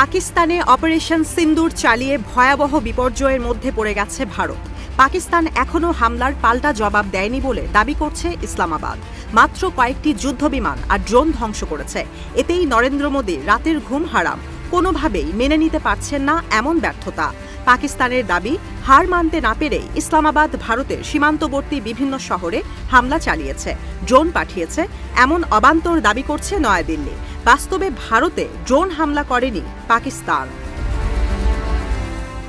পাকিস্তানে অপারেশন সিন্দুর চালিয়ে ভয়াবহ বিপর্যয়ের মধ্যে পড়ে গেছে ভারত। পাকিস্তান এখনও হামলার পাল্টা জবাব দেয়নি বলে দাবি করছে ইসলামাবাদ। মাত্র কয়েকটি যুদ্ধবিমান আর ড্রোন ধ্বংস করেছে। এতেই নরেন্দ্র মোদী রাতের ঘুম হারাম। কোনোভাবেই মেনে নিতে পারছেন না এমন ব্যর্থতা। পাকিস্তানের দাবি, হার মানতে না পেরেই ইসলামাবাদ ভারতের সীমান্তবর্তী বিভিন্ন শহরে হামলা চালিয়েছে। ড্রোন পাঠিয়েছে। এমন অবান্তর দাবি করছে নয়াদিল্লি। বাস্তবে ভারতে ড্রোন হামলা করেনি পাকিস্তান।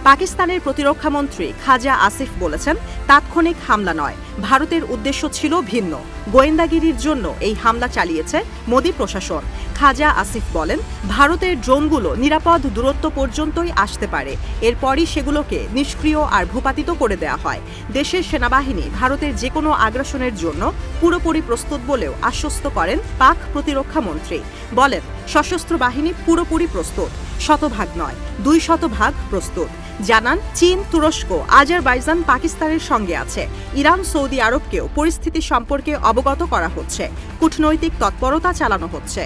পাকিস্তানের প্রতিরক্ষামন্ত্রী খাজা আসিফ বলেছেন, তাৎক্ষণিক হামলা নয়। ভারতের উদ্দেশ্য ছিল ভিন্ন। গোয়েন্দাগিরির জন্য এই হামলা চালিয়েছে মোদী প্রশাসন। খাজা আসিফ বলেন, ভারতের ড্রোনগুলো নিরাপদ দূরত্ব পর্যন্তই আসতে পারে। এরপরই সেগুলোকে নিষ্ক্রিয় আর ভূপাতিত করে দেওয়া হয়। দেশের সেনাবাহিনী ভারতের যে কোনো আগ্রাসনের জন্য পুরোপুরি প্রস্তুত বলেও আশ্বস্ত করেন পাক প্রতিরক্ষা মন্ত্রী। বলেন, সশস্ত্র বাহিনী পুরোপুরি প্রস্তুত, শতভাগ নয়, দুই শতভাগ প্রস্তুত। জানান, চীন, তুরস্ক, আজারবাইজান, পাকিস্তানের সঙ্গে আছে। ইরান, সৌদি আরবকেও পরিস্থিতি সম্পর্কে অবগত করা হচ্ছে। কূটনৈতিক তৎপরতা চালানো হচ্ছে।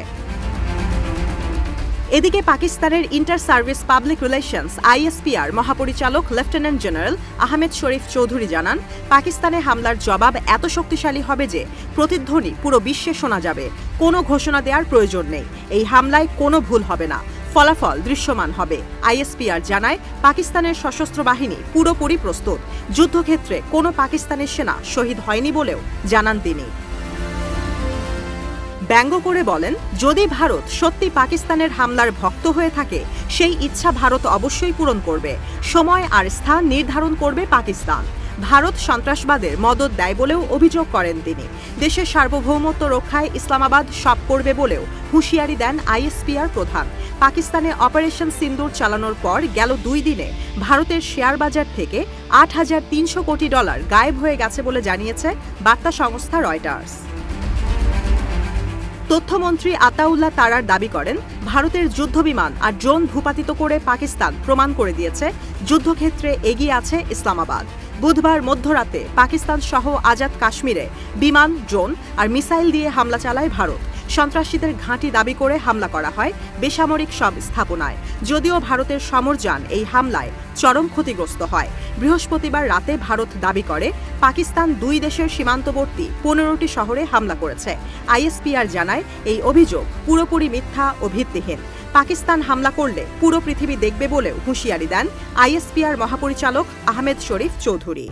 এদিকে পাকিস্তানের inter service public relations, ISPR মহাপরিচালক লেফটেন্যান্ট জেনারেল আহমেদ শরীফ চৌধুরী জানান, পাকিস্তানে হামলার জবাব এত শক্তিশালী হবে যে প্রতিধ্বনি পুরো বিশ্বে শোনা যাবে। কোনো ঘোষণা দেওয়ার প্রয়োজন নেই। এই হামলায় কোনো ভুল হবে না। ফলাফল দৃশ্যমান হবে। আইএসপিআর জানায়, পাকিস্তানের সশস্ত্র বাহিনী পুরোপুরি প্রস্তুত। যুদ্ধক্ষেত্রে কোনো পাকিস্তানের সেনা শহীদ হয়নি বলেও জানান তিনি। ব্যঙ্গ করে বলেন, যদি ভারত সত্যি পাকিস্তানের হামলার ভক্ত হয়ে থাকে, সেই ইচ্ছা ভারত অবশ্যই পূরণ করবে। সময় আর স্থান নির্ধারণ করবে পাকিস্তান। ভারত সন্ত্রাসবাদের মদত দেয় বলেও অভিযোগ করেন তিনি। দেশের সার্বভৌমত্ব রক্ষায় ইসলামাবাদ সব করবে বলেও হুঁশিয়ারি দেন আইএসপিআর প্রধান। পাকিস্তানে অপারেশন সিন্দুর চালানোর পর গেল দুই দিনে। ভারতের শেয়ার বাজার থেকে আট হাজার তিনশো কোটি ডলার গায়েব হয়ে গেছে বলে জানিয়েছে বার্তা সংস্থা রয়টার্স। তথ্যমন্ত্রী আতাউল্লাহ তারার দাবি করেন, ভারতের যুদ্ধবিমান আর ড্রোন ভূপাতিত করে পাকিস্তান প্রমাণ করে দিয়েছে, যুদ্ধক্ষেত্রে এগিয়ে আছে ইসলামাবাদ। বুধবার মধ্যরাতে পাকিস্তান সহ আজাদ কাশ্মীরে বিমান, ড্রোন আর মিসাইল দিয়ে হামলা চালায় ভারত। সন্ত্রাসীদের ঘাঁটি দাবি করে হামলা করা হয় বেসামরিক সব স্থাপনায়। যদিও ভারতের সমরযান এই হামলায় চরম ক্ষতিগ্রস্ত হয়। বৃহস্পতিবার রাতে ভারত দাবি করে, পাকিস্তান দুই দেশের সীমান্তবর্তী পনেরোটি শহরে হামলা করেছে। আইএসপিআর জানায়, এই অভিযোগ পুরোপুরি মিথ্যা ও ভিত্তিহীন। পাকিস্তান হামলা করলে পুরো পৃথিবী দেখবে বলেও হুঁশিয়ারি দেন আইএসপিআর মহাপরিচালক আহমেদ শরীফ চৌধুরী।